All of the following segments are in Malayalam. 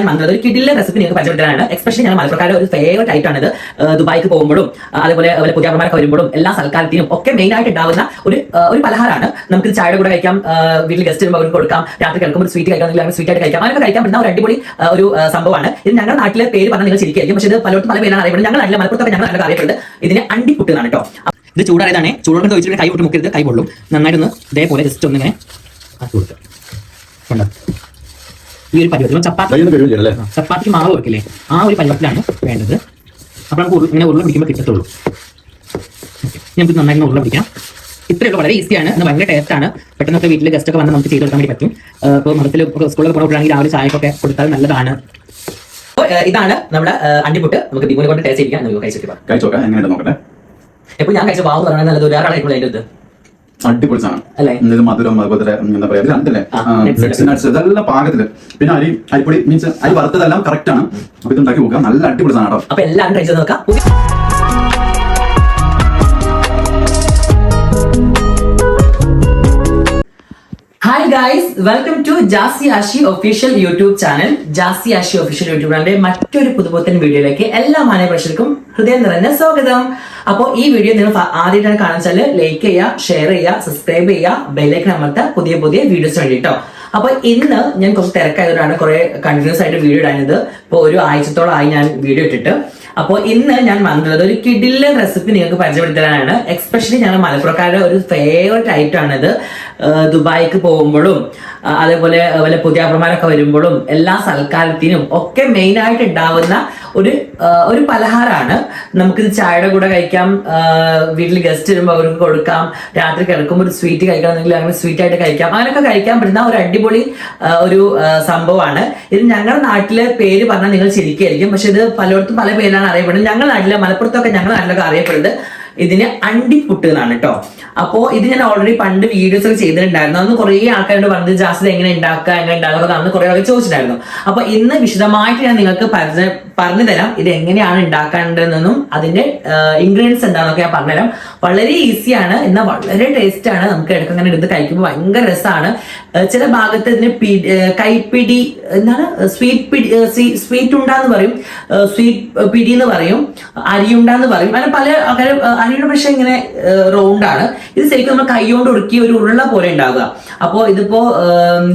ഞാൻ വന്നത്. ഒരു കിടിലെ റെസിപ്പി നിങ്ങൾക്ക് പരിചയപ്പെടുത്താനാണ്. എക്സ്പെഷ്യലി ഞാൻ മലപ്പുറക്കാരുടെ ഒരു ഫേവറേറ്റ് ആയിട്ടാണ് ഇത് ദുബായിക്ക് പോകുമ്പോഴും അതുപോലെ അതേപോലെ അതുപോലെ പുതിയ അമ്മമാരൊക്കെ വരുമ്പോഴും എല്ലാ സൽക്കാരത്തിനും ഒക്കെ മെയിൻ ആയിട്ട് ഉണ്ടാവുന്ന ഒരു ഒരു പലഹാരമാണ്. നമുക്ക് ചായയുടെ കൂടെ കഴിക്കാം വീട്ടിൽ ഗസ്റ്റ് വരുമ്പോൾ അവർക്ക് കൊടുക്കാം. രാത്രി കിടക്കുമ്പോൾ ഒരു സ്വീറ്റ് കഴിക്കാം അല്ലെങ്കിൽ സ്വീറ്റ് ആയിട്ട് കഴിക്കാം. അങ്ങനെ കഴിക്കാൻ പറ്റുന്ന ഒരു അടിപൊളി ഒരു സംഭവമാണ്. ഇത് ഞങ്ങളുടെ നാട്ടിലെ പേര് പറഞ്ഞാൽ നിങ്ങൾ ശരിക്കും പക്ഷേ ഇത് പലർക്കും പല പേരാണ് അറിയപ്പെടുന്നത്. ഞങ്ങൾ നാട്ടിലെ മലപ്പുറത്തൊക്കെ ഞങ്ങൾ നല്ല അറിയപ്പെടുന്നത്. ഇതിന് എന്നാണ് കേട്ടോ. ഇത് ചൂടായതാണ് ചൂടോടെ വെച്ചിട്ട് കൈ വിട്ട് മുക്കരുത് കൈ പൊള്ളും. നന്നായിട്ടൊന്ന് ഇതേപോലെ ജസ്റ്റ് ഒന്നിങ്ങനെ കൊടുക്കുക. കണ്ടോ? ഈ ഒരു പരുവത്തിൽ ചപ്പാത്തി ചപ്പാത്തിക്ക് മാവ് വെക്കില്ലേ ആ ഒരു പരുവത്തിലാണ് വേണ്ടത്. അപ്പോൾ നമുക്ക് ഇങ്ങനെ ഉരുള പിടിക്കുമ്പോൾ കിട്ടത്തുള്ളൂ. നമുക്ക് നന്നായി ഉരുള പിടിക്കാം. ഇത്രയൊക്കെ വളരെ ഈസിയാണ് ഇത് ഭയങ്കര ടേസ്റ്റ് ആണ്. പെട്ടെന്നൊക്കെ വീട്ടിൽ ഗസ്റ്റ് ഒക്കെ വന്ന് നമുക്ക് ചെയ്ത് കൊടുക്കാൻ വേണ്ടി പറ്റും. ഇപ്പോൾ മതത്തിൽ സ്കൂളിൽ പോകുകയാണെങ്കിൽ രാവിലെ ചായക്കൊക്കെ കൊടുത്താൽ നല്ലതാണ്. ഇതാണ് നമ്മുടെ അണ്ടിപുട്ട്. നമുക്ക് ദീപുനെ കൊണ്ട് ടേസ്റ്റ് ചെയ്യാൻ കഴിച്ചിട്ട് കഴിച്ചോക്കാം എങ്ങനെയുണ്ട് നോക്കട്ടെ? എപ്പോൾ ഞാൻ കഴിച്ച വാവ് പറഞ്ഞാൽ നല്ലത്. ഒരാളായിട്ടുള്ള അതിന്റെ ഇത് അടിപൊളി സാധനം? ഇത് മധുരം അതുപോലെ എന്താ പറയാ ഇത് രണ്ടല്ലേ നട്സ് നട്സ് ഇതെല്ലാം പാകത്തിൽ. പിന്നെ അരി അരിപ്പൊടി മീൻസ് അരി വറുത്തതെല്ലാം കറക്റ്റ് ആണ്. അപ്പൊ ഇത് ഉണ്ടാക്കി നോക്കാം. നല്ല അടിപൊളി സാധനം കേട്ടോ. അപ്പോൾ എല്ലാവരും കഴിച്ചു നോക്കാം. Hi guys welcome to Jasi Ashi official YouTube channel Jasi Ashi official YouTube ചാനലിന്റെ മറ്റൊരു പുതുപുത്തൻ വീഡിയോയിലേക്ക് എല്ലാ മാന്യ പ്രേക്ഷകർക്കും ഹൃദയം നിറഞ്ഞ സ്വാഗതം. അപ്പോൾ ഈ വീഡിയോ നിങ്ങൾ ആദ്യമായിട്ടാണ് കാണാൻ ലൈക്ക് ചെയ്യുക ഷെയർ ചെയ്യുക സബ്സ്ക്രൈബ് ചെയ്യുക ബെല്ലൈക്കൺ അമർത്ത പുതിയ പുതിയ വീഡിയോസ് വേണ്ടിട്ടോ. അപ്പൊ ഇന്ന് ഞാൻ കുറച്ച് തിരക്കായതുകൊണ്ടാണ് കുറെ കണ്ടിന്യൂസ് ആയിട്ട് വീഡിയോ ഇടാനത് ഇപ്പോൾ ഒരു ആഴ്ചത്തോളമായി ഞാൻ വീഡിയോ ഇട്ടിട്ട്. അപ്പോൾ ഇന്ന് ഞാൻ വന്നത് ഒരു കിഡിലെ റെസിപ്പി നിങ്ങൾക്ക് പരിചയപ്പെടുത്താനാണ് എക്സ്പെഷ്യലി ഞങ്ങൾ മലപ്പുറക്കാരുടെ ഒരു ഫേവറേറ്റ് ഐറ്റം ഇത് ദുബായിക്ക് പോകുമ്പോഴും അതേപോലെ വല്ല പുതിയ അപ്പന്മാരൊക്കെ വരുമ്പോഴും എല്ലാ സൽക്കാരത്തിനും ഒക്കെ മെയിനായിട്ട് ഉണ്ടാവുന്ന ഒരു ഒരു പലഹാരമാണ്. നമുക്കിത് ചായയുടെ കൂടെ കഴിക്കാം വീട്ടിൽ ഗസ്റ്റ് വരുമ്പോൾ അവർക്ക് കൊടുക്കാം രാത്രി കിടക്കുമ്പോൾ ഒരു സ്വീറ്റ് കഴിക്കണമെങ്കിൽ അങ്ങനെ സ്വീറ്റ് ആയിട്ട് കഴിക്കാം. അങ്ങനെയൊക്കെ കഴിക്കാൻ പറ്റുന്ന ഒരു അടിപൊളി ഒരു സംഭവമാണ്. ഇത് ഞങ്ങളുടെ നാട്ടിലെ പേര് പറഞ്ഞാൽ നിങ്ങൾ ശരിക്കായിരിക്കും പക്ഷെ ഇത് പലയിടത്തും പല പേരിലാണ് അറിയപ്പെടുന്നത്. ഞങ്ങളുടെ നാട്ടിലെ മലപ്പുറത്തൊക്കെ ഞങ്ങളുടെ നാട്ടിലൊക്കെ അറിയപ്പെടുന്നത്. ഇതിന് അണ്ടിപ്പുട്ട് എന്നാണ് കേട്ടോ അപ്പോ ഇത് ഞാൻ ഓൾറെഡി പണ്ട് വീഡിയോസ് ഒക്കെ ചെയ്തിട്ടുണ്ടായിരുന്നു. അന്ന് കുറേ ആൾക്കാരോട് പറഞ്ഞത് ജാസ്തി എങ്ങനെ ഉണ്ടാക്കുക എങ്ങനെ ഉണ്ടാക്കുക അന്ന് കുറെ ആൾക്കാർ ചോദിച്ചിട്ടുണ്ടായിരുന്നു. അപ്പൊ ഇന്ന് വിശദമായിട്ട് ഞാൻ നിങ്ങൾക്ക് പരിചയ പറഞ്ഞു തരാം ഇത് എങ്ങനെയാണ് ഉണ്ടാക്കേണ്ടതെന്നും അതിന്റെ ഇൻഗ്രീഡിയൻസ് എന്താണെന്നൊക്കെ ഞാൻ പറഞ്ഞുതരാം. വളരെ ഈസിയാണ് എന്നാൽ വളരെ ടേസ്റ്റ് ആണ്. നമുക്ക് ഇടയ്ക്ക് അങ്ങനെ എടുത്ത് കഴിക്കുമ്പോൾ ഭയങ്കര രസമാണ്. ചില ഭാഗത്ത് ഇതിന് കൈപ്പിടി എന്താണ്? സ്വീറ്റ് പിടി സ്വീറ്റ് ഉണ്ടാന്ന് പറയും. സ്വീറ്റ് പിടി എന്ന് പറയും. അരിയുണ്ടാന്ന് പറയും. അങ്ങനെ പല അങ്ങനെ അരിയുടെ പക്ഷേ ഇങ്ങനെ റൗണ്ടാണ് ഇത് ശരിക്കും നമ്മൾ കൈകൊണ്ട് ഉടുക്കി ഒരു ഉരുള പോലെ ഉണ്ടാവുക. അപ്പോൾ ഇതിപ്പോ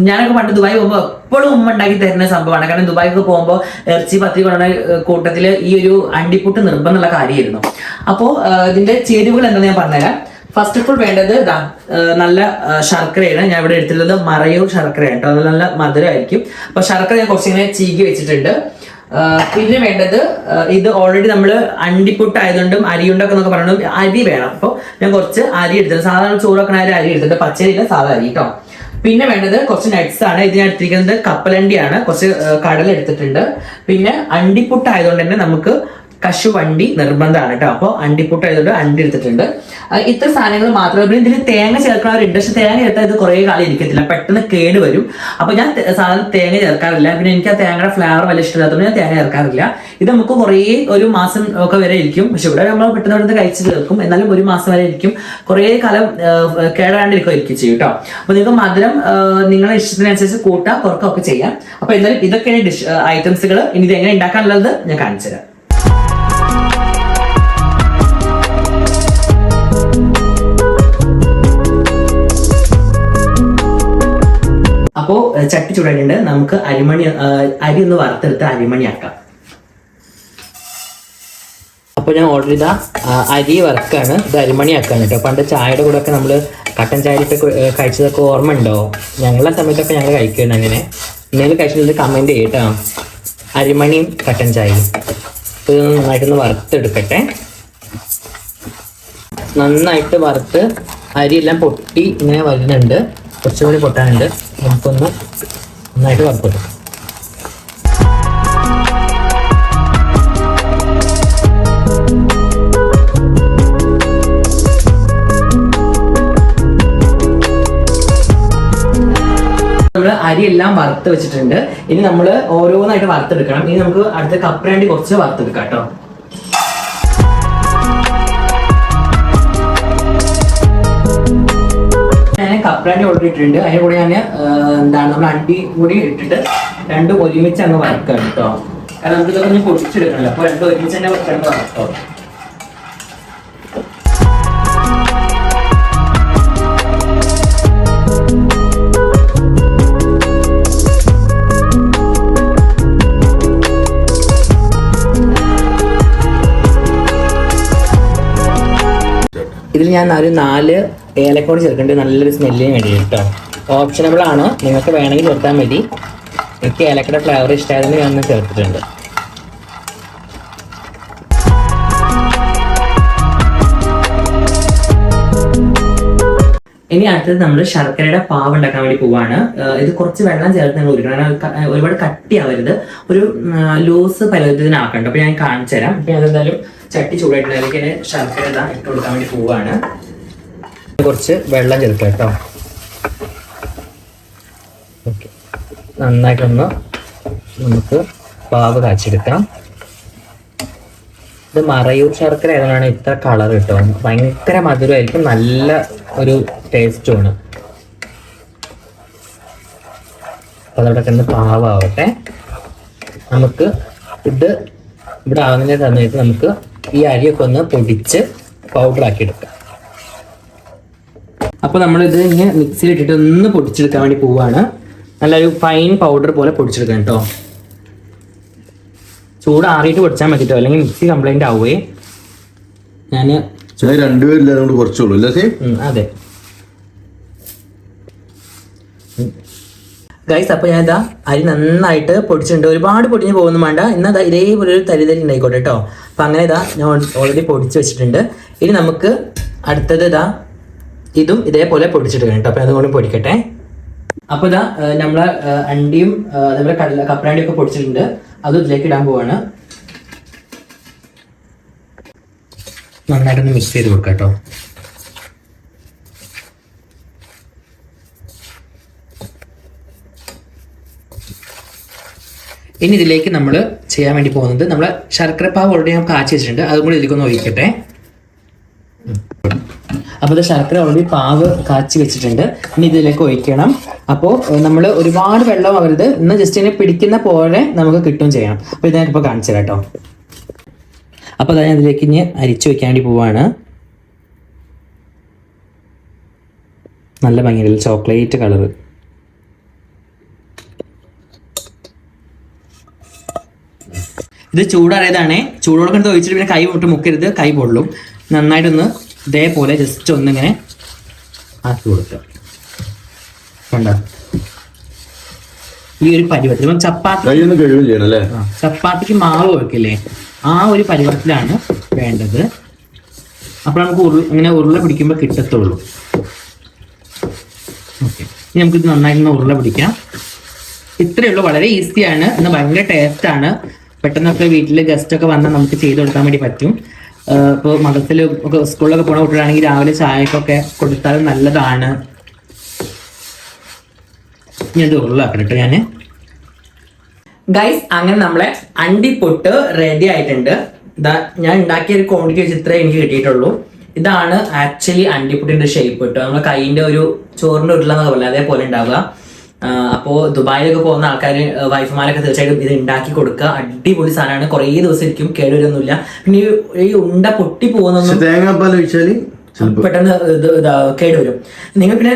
ഞാനൊക്കെ പണ്ട് ദുബായി പോകുമ്പോൾ എപ്പോഴും ഉമ്മ ഉണ്ടാക്കി തരുന്ന സംഭവമാണ്. കാരണം ദുബായിക്ക് പോകുമ്പോൾ ഇറച്ചി പത്തി കൊണ്ടുവന്ന കൂട്ടത്തിൽ ഈ ഒരു അണ്ടിപ്പുട്ട് നിർബന്ധമുള്ള കാര്യമായിരുന്നു. അപ്പോൾ ഇതിന്റെ ചേരുവകൾ എന്താണെന്ന് ഞാൻ പറഞ്ഞുതരാം. ഫസ്റ്റ് ഓഫ് ഓൾ വേണ്ടത് ഇതാ നല്ല ശർക്കരയാണ്. ഞാൻ ഇവിടെ എടുത്തിട്ടുള്ളത് മറയൂർ ശർക്കരയാണ് കേട്ടോ. നല്ല മധുരമായിരിക്കും. അപ്പൊ ശർക്കര ഞാൻ കുറച്ചിങ്ങനെ ചീകി വെച്ചിട്ടുണ്ട്. പിന്നെ വേണ്ടത് ഇത് ഓൾറെഡി നമ്മൾ അണ്ടിപ്പുട്ട് ആയതുകൊണ്ടും അരിയുണ്ടൊക്കെ എന്നൊക്കെ പറയുന്നത് അരി വേണം. അപ്പോൾ ഞാൻ കുറച്ച് അരി എടുത്തിട്ടുണ്ട്. സാധാരണ ചോറൊക്കെ അരി എടുത്തിട്ടുണ്ട്. പച്ചരിയില്ല സാധാരണ അരി കേട്ടോ. പിന്നെ വേണ്ടത് കുറച്ച് നട്ട്സ് ആണ്. ഇത് ഞാൻ എടുത്തിരിക്കുന്നത് കപ്പലണ്ടിയാണ്. കുറച്ച് കടൽ എടുത്തിട്ടുണ്ട്. പിന്നെ അണ്ടിപ്പുട്ട് ആയതുകൊണ്ട് തന്നെ നമുക്ക് കശുവണ്ടി നിർബന്ധമാണ് കേട്ടോ. അപ്പോൾ അണ്ടിപ്പുട്ട ആയതുകൊണ്ട് അണ്ടി എടുത്തിട്ടുണ്ട്. ഇത്ര സാധനങ്ങൾ മാത്രമേ പിന്നെ ഇതിൽ തേങ്ങ ചേർക്കണവരുണ്ട് പക്ഷെ തേങ്ങ ചേർത്താൽ ഇത് കുറേ കാലം ഇരിക്കത്തില്ല. പെട്ടെന്ന് കേട് വരും. അപ്പോൾ ഞാൻ സാധാരണ തേങ്ങ ചേർക്കാറില്ല. പിന്നെ എനിക്ക് ആ തേങ്ങയുടെ ഫ്ലേവർ വലിയ ഇഷ്ടമില്ലാത്തതുകൊണ്ട് ഞാൻ തേങ്ങ ചേർക്കാറില്ല. ഇത് നമുക്ക് കുറേ ഒരു മാസം ഒക്കെ വരെ ഇരിക്കും. പക്ഷെ ഇവിടെ നമ്മൾ പെട്ടെന്ന് പെട്ടെന്ന് കഴിച്ച് ചേർക്കും എന്നാലും ഒരു മാസം വരെ ഇരിക്കും. കുറേ കാലം കേടാണ്ടിരിക്കും ചെയ്യും കേട്ടോ. അപ്പൊ നിങ്ങൾക്ക് മധുരം നിങ്ങളുടെ ഇഷ്ടത്തിനനുസരിച്ച് കൂട്ടാം കുറക്കുക ഒക്കെ ചെയ്യാം. അപ്പോൾ എന്തായാലും ഇതൊക്കെയാണ് ഡിഷ് ഐറ്റംസുകൾ ഇനി ഇത് എങ്ങനെ ഉണ്ടാക്കാനുള്ളത് ഞാൻ കാണിച്ചു തരാം. അപ്പോ ചട്ടി ചൂടായിട്ടുണ്ട്. നമുക്ക് അരിമണി അരി ഒന്ന് വറുത്തെടുത്ത് അരിമണിയാക്കാം. അപ്പോൾ ഞാൻ ഓർഡർ ചെയ്ത അരി വറുക്കാണ്. ഇത് അരിമണിയാക്കാണ് കേട്ടോ. പണ്ട് ചായയുടെ കൂടെ ഒക്കെ നമ്മൾ കട്ടൻ ചായയൊക്കെ കഴിച്ചതൊക്കെ ഓർമ്മ ഉണ്ടോ ഞങ്ങളെ സമയത്തൊക്കെ ഞങ്ങൾ കഴിക്കുന്നു അങ്ങനെ. എന്തെങ്കിലും കഴിച്ചത് കമന്റ് ചെയ്യട്ടോ. അരിമണിയും കട്ടൻ ചായയും. ഇത് നന്നായിട്ടൊന്ന് വറുത്തെടുക്കട്ടെ. നന്നായിട്ട് വറുത്ത് അരിയെല്ലാം പൊട്ടി ഇങ്ങനെ വരുന്നുണ്ട്. കുറച്ചുകൂടി പൊട്ടാനുണ്ട്. നമുക്കൊന്ന് നന്നായിട്ട് വറുത്തെടുക്കാം നമ്മൾ അരിയെല്ലാം വറുത്ത് വെച്ചിട്ടുണ്ട്. ഇനി നമ്മൾ ഓരോന്നായിട്ട് വറുത്തെടുക്കണം. ഇനി നമുക്ക് അടുത്ത കപ്പ് കപ്പരണ്ടി കുറച്ച് വറുത്തെടുക്കാം കേട്ടോ. കപ്പലണ്ടി ഓൾറെഡി ഇട്ടിട്ടുണ്ട് അതിന് കൂടെ ഞാൻ എന്താണ് നമ്മൾ അണ്ടി കൂടി ഇട്ടിട്ട് രണ്ടും ഒരുമിച്ച് അങ്ങ് വറക്കാം കേട്ടോ കാരണം നമുക്ക് ഇതൊക്കെ പൊടിച്ചെടുക്കണല്ലോ അപ്പൊ രണ്ടും ഒരുമിച്ച് തന്നെ രണ്ട് വറക്കാം ഇതിൽ ഞാൻ ഒരു നാല് ഏലക്കോട് ചേർക്കേണ്ടത് നല്ലൊരു സ്മെല്ലിന് വേണ്ടി കേട്ടോ ഓപ്ഷനബിൾ ആണ്? നിങ്ങൾക്ക് വേണമെങ്കിൽ ചേർത്താൽ മതി. എനിക്ക് ഏലക്കയുടെ ഫ്ലേവർ ഇഷ്ടമായതുകൊണ്ട് ഞാൻ ചേർത്തിട്ടുണ്ട്. ഇനി അടുത്തത് നമ്മൾ ശർക്കരയുടെ പാവ് ഉണ്ടാക്കാൻ വേണ്ടി പോവാണ്. ഇത് കുറച്ച് വെള്ളം ചേർത്ത് നിങ്ങൾ ഒരുക്കണം ഒരുപാട് കട്ടിയാവരുത്. ഒരു ലൂസ് പരുവത്തിനാക്കണ്ട. അപ്പൊ ഞാൻ കാണിച്ചു തരാം. അതെന്തായാലും ചട്ടി ചൂടായിട്ടുണ്ടെങ്കിൽ ശർക്കര ഇതാ ഇട്ട് കൊടുക്കാൻ വേണ്ടി പോവാണ്. കുറച്ച് വെള്ളം ചേർക്കാം കേട്ടോ. നന്നായിട്ടൊന്ന് നമുക്ക് പാവ് കാച്ചെടുക്കാം ഇത് മറയൂർ ശർക്കര ആയതുകൊണ്ടാണ് ഇത്ര കളർ കിട്ടും ഭയങ്കര മധുരമായിരിക്കും. നല്ല ഒരു ടേസ്റ്റുമാണ് അതവിടെ കിടന്ന് പാവാവട്ടെ. നമുക്ക് ഇത് ഇവിടെ ആവുന്നതിന്റെ സമയത്ത് നമുക്ക് ഈ അരിയൊക്കെ ഒന്ന് പൊടിച്ച് പൗഡർ ആക്കി എടുക്കാം. അപ്പോൾ നമ്മൾ ഇത് ഇങ്ങനെ മിക്സിയിൽ ഇട്ടിട്ട് ഒന്ന് പൊടിച്ചെടുക്കാൻ വേണ്ടി പോവാണ്. നല്ലൊരു ഫൈൻ പൗഡർ പോലെ പൊടിച്ചെടുക്കാം കേട്ടോ. ചൂട് ആറിയിട്ട് പൊടിച്ചാൽ മതി കേട്ടോ അല്ലെങ്കിൽ മിക്സി കംപ്ലൈന്റ് ആവുകയെ ഞാൻ ചായ രണ്ടുപേരില്ല അതുകൊണ്ട് കുറച്ചുള്ളൂ. അല്ലേ സേ? അതെ. ഗൈസ് അപ്പൊ ഞാൻ ഇതാ അരി നന്നായിട്ട് പൊടിച്ചിട്ടുണ്ട്. ഒരുപാട് പൊടിഞ്ഞ് പോകുന്നു വേണ്ട ഇന്ന് അതാ ഇതേപോലെ ഒരു തരി തരി ഉണ്ടായിക്കോട്ടെ കേട്ടോ അപ്പൊ അങ്ങനെ ഇതാ ഞാൻ ഓൾറെഡി പൊടിച്ച് വെച്ചിട്ടുണ്ട്. ഇനി നമുക്ക് അടുത്തത് ഇതാ ഇതും ഇതേപോലെ പൊടിച്ചിട്ട് കേട്ടോ അപ്പൊ അതുകൊണ്ട് പൊടിക്കട്ടെ. അപ്പൊ ഇതാ നമ്മളെ അണ്ടിയും അതേപോലെ കടല കപ്പലണ്ടിയും ഒക്കെ പൊടിച്ചിട്ടുണ്ട്. അതും ഇതിലേക്ക് ഇടാൻ പോവാണ്. നന്നായിട്ടൊന്ന് മിക്സ് ചെയ്ത് കൊടുക്കാം കേട്ടോ. ഇനി ഇതിലേക്ക് നമ്മൾ ചെയ്യാൻ വേണ്ടി പോകുന്നത് നമ്മൾ ശർക്കര പാവ് ഓൾറെഡി ഞാൻ കാച്ചി വെച്ചിട്ടുണ്ട്. അതും കൂടി ഇതിലേക്കൊന്ന് ഒഴിക്കട്ടെ. അപ്പോൾ ഇത് ശർക്കര ഓൾറെഡി പാവ് കാച്ചി വെച്ചിട്ടുണ്ട്. ഇനി ഇതിലേക്ക് ഒഴിക്കണം. അപ്പോൾ നമ്മൾ ഒരുപാട് വെള്ളം അവരുത് ഇന്ന് ജസ്റ്റ് ഇതിനെ പിടിക്കുന്ന പോലെ നമുക്ക് കിട്ടും ചെയ്യണം അപ്പോൾ ഇത് ഞാനിപ്പോൾ കാണിച്ചു തരാം കേട്ടോ. അപ്പോൾ അതാ ഞാൻ അതിലേക്ക് ഇനി അരിച്ചു വയ്ക്കാൻ വേണ്ടി പോവാണ്. നല്ല ഭംഗിയുള്ള ചോക്ലേറ്റ് കളർ. ഇത് ചൂടാറിയതാണേ. ചൂടോടെ കണ്ട് ഒഴിച്ചിട്ട് പിന്നെ കൈ വിട്ട് മുക്കരുത്. കൈ പൊള്ളും. നന്നായിട്ടൊന്ന് ഇതേപോലെ ജസ്റ്റ് ഒന്നിങ്ങനെ ആക്കി കൊടുക്കുക. കണ്ടോ? ഈ ഒരു പരിപാടി. ഇപ്പം ചപ്പാത്തി ചപ്പാത്തിക്ക് മാവ് വെക്കില്ലേ? ആ ഒരു പരുവത്തിലാണ് വേണ്ടത്. അപ്പോൾ നമുക്ക് ഉരു ഇങ്ങനെ ഉരുള പിടിക്കുമ്പോൾ കിട്ടത്തുള്ളൂ. ഓക്കെ. ഇനി നമുക്കിത് നന്നായിട്ട് ഉരുള പിടിക്കാം. ഇത്രയേ ഉള്ളൂ. വളരെ ഈസിയാണ് എന്നാൽ ഭയങ്കര ടേസ്റ്റ് ആണ്. പെട്ടെന്നൊക്കെ വീട്ടിൽ ഗസ്റ്റ് ഒക്കെ വന്നാൽ നമുക്ക് ചെയ്ത് കൊടുക്കാൻ വേണ്ടി പറ്റും. ഇപ്പോൾ മതത്തിൽ ഒക്കെ സ്കൂളിലൊക്കെ പോണ കുട്ടികളാണെങ്കിൽ രാവിലെ ചായക്കൊക്കെ കൊടുത്താൽ നല്ലതാണ്. ഞാൻ ഇത് ഉരുളാക്കണം കേട്ടോ ഞാൻ ഗൈസ് അങ്ങനെ നമ്മളെ അണ്ടിപ്പൊട്ട് റെഡി ആയിട്ടുണ്ട്. ഇതാ ഞാൻ ഉണ്ടാക്കിയ ഒരു ക്വാണ്ടിറ്റി വെച്ച് ഇത്രേ എനിക്ക് കിട്ടിയിട്ടുള്ളൂ. ഇതാണ് ആക്ച്വലി അണ്ടിപ്പൊട്ടിന്റെ ഷേപ്പ് കിട്ടുക നമ്മളെ കൈയിന്റെ ഒരു ചോറിന്റെ ഉരുളെന്നൊക്കെ പറയുന്നത് അതേപോലെ ഉണ്ടാവുക. അപ്പോൾ അപ്പോ ദുബായിലൊക്കെ പോകുന്ന ആൾക്കാർ വൈഫുമാരൊക്കെ തീർച്ചയായിട്ടും ഇത് ഉണ്ടാക്കി കൊടുക്കുക. അടിപൊളി സാധനമാണ്. കുറേ ദിവസം ഇരിക്കും കേടുവരൊന്നുമില്ല പിന്നെ ഈ- ഉണ്ട പൊട്ടി പോകുന്ന തേങ്ങാപ്പാൽ ചിലപ്പോ പെട്ടെന്ന് ഇത് കേട് വരും. നിങ്ങൾ പിന്നെ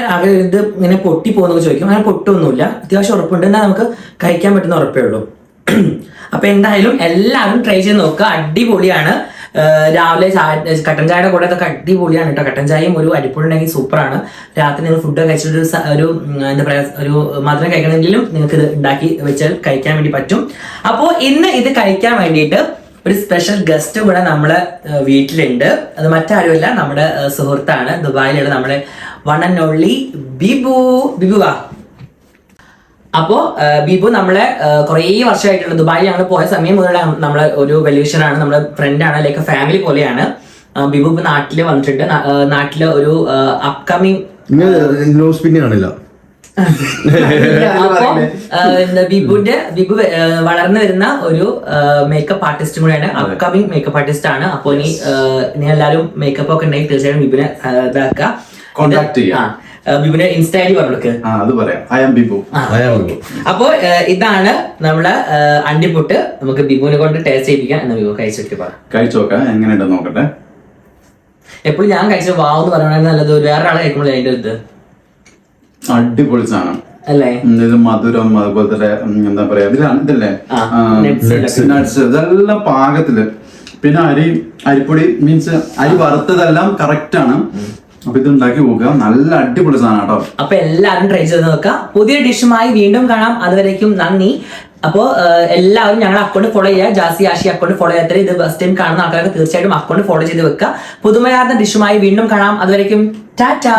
ഇത് ഇങ്ങനെ പൊട്ടി പോകുന്നൊക്കെ ചോദിക്കും. അങ്ങനെ പൊട്ടൊന്നുമില്ല. അത്യാവശ്യം ഉറപ്പുണ്ട്. എന്നാൽ നമുക്ക് കഴിക്കാൻ പറ്റുന്ന ഉറപ്പേ ഉള്ളൂ. അപ്പൊ എന്തായാലും എല്ലാവരും ട്രൈ ചെയ്ത് നോക്കുക. അടിപൊളിയാണ്. രാവിലെ കട്ടൻ ചായയുടെ കൂടെ ഒക്കെ അടിപൊളിയാണ് കേട്ടോ കട്ടൻ ചായയും ഒരു അടിപൊളി ഉണ്ടെങ്കിൽ സൂപ്പറാണ്. രാത്രി നിങ്ങൾ ഫുഡ് കഴിച്ചിട്ട് ഒരു എന്താ പറയാ ഒരു മധുരം കഴിക്കണമെങ്കിലും നിങ്ങൾക്ക് ഇത് ഉണ്ടാക്കി വെച്ചാൽ കഴിക്കാൻ വേണ്ടി പറ്റും. അപ്പോൾ ഇന്ന് ഇത് കഴിക്കാൻ വേണ്ടിയിട്ട് ഒരു സ്പെഷ്യൽ ഗസ്റ്റ് കൂടെ നമ്മളെ വീട്ടിലുണ്ട്. അത് മറ്റാരുമല്ല നമ്മുടെ സുഹൃത്താണ്. ദുബായിലുള്ള നമ്മുടെ one and only Bibu. Bibu വാ. അപ്പോ ഏഹ്, ബിബു നമ്മളെ കുറേ വർഷമായിട്ടുള്ള. ദുബായിൽ ഞങ്ങൾ പോയ സമയം മുതൽ നമ്മളെ ഒരു വെല്യൂഷനാണ് നമ്മുടെ ഫ്രണ്ടാണ് ലൈക്ക് ഫാമിലി പോലെയാണ്. ബിബു ഇപ്പൊ നാട്ടിൽ വന്നിട്ടുണ്ട്. നാട്ടിലെ ഒരു അപ്കമിങ് ന്യൂസ് അപ്പൊ ബിബുന്റെ ബിബു വളർന്നു വരുന്ന ഒരു മേക്കപ്പ് ആർട്ടിസ്റ്റും കൂടെയാണ് അപ്കമിങ് മേക്കപ്പ് ആർട്ടിസ്റ്റ് ആണ്. അപ്പൊ ഇനി നീ എല്ലാവരും മേക്കപ്പ് ഒക്കെ ഉണ്ടെങ്കിൽ തീർച്ചയായും ബിബുനെ ഇതാക്കുക. ഇത്- ചെയ്യാം. ഇൻസ്റ്റ ഐ ഡി പറഞ്ഞു ആ അത് പറയാം. ഐ എം ബിബു അയാൾ അപ്പോ ഇതാണ് നമ്മളെ അണ്ടിപ്പുട്ട് നമുക്ക് ബിബുവിനെ കൊണ്ട് ടേസ്റ്റ് ചെയ്യിപ്പിക്കാം. എന്ന് ബിബു കഴിച്ചിട്ട് പറ. കഴിച്ചു നോക്കാം. എങ്ങനെയുണ്ടെന്ന് നോക്കട്ടെ. എപ്പോഴും ഞാൻ കഴിച്ച വാവ് എന്ന് പറയുന്നത് നല്ലത്. വേറെ ആളെ കഴിക്കുമ്പോൾ അതിന്റെ ഇത്. അടിപൊളി സാധനം. അല്ലേ? ഇത് മധുരം അതുപോലെ തന്നെ എന്താ പറയാ ഇതിലാണ് ഇതല്ലേ? nuts, ഇതെല്ലാം പാകത്തിൽ. പിന്നെ അരി അരിപ്പൊടി മീൻസ് അരി വറുത്തതെല്ലാം കറക്റ്റ് ആണ്. അപ്പൊ ഇത് ഉണ്ടാക്കി നോക്കുക. നല്ല അടിപൊളി സാധനം കേട്ടോ. അപ്പൊ എല്ലാവരും ട്രൈ ചെയ്ത് നോക്കാം പുതിയ ഡിഷുമായി വീണ്ടും കാണാം. അതുവരേക്കും നന്ദി. അപ്പോ എല്ലാവരും ഞങ്ങളുടെ അക്കൗണ്ട് ഫോളോ ചെയ്യുക. ജാസി ആഷി അക്കൗണ്ട് ഫോളോ ചെയ്യാത്ത ഇത് ഫസ്റ്റ് ടൈം കാണുന്ന ആൾക്കാർക്ക് തീർച്ചയായിട്ടും അക്കൗണ്ട് ഫോളോ ചെയ്ത് വെക്കുക. പുതുമയാർന്ന ഡിഷുമായി വീണ്ടും കാണാം. അതുവരേക്കും ടാറ്റാ.